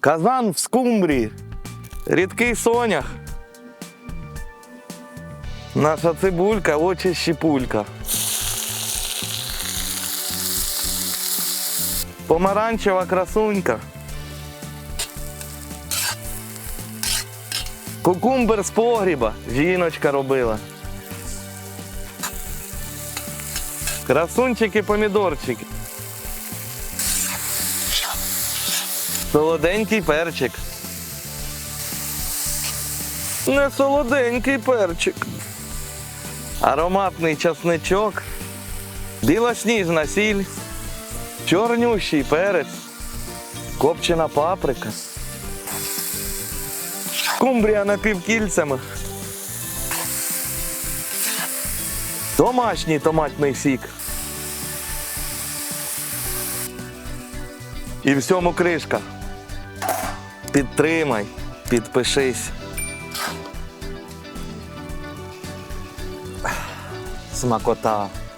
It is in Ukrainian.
Казан в скумбрії. Рідкий сонях. Наша цибулька, очі щепулька. Помаранчева красунька. Кукумбер з погріба. Жіночка робила. Красунчики, Солоденький перчик. Не солоденький перчик. Ароматний часничок. Білосніжна сіль. Чорнющий перець. Копчена паприка. Кумбрія напівкільцями. Домашній томатний сік. І всьому кришка. Підтримай, підпишись. Смакота.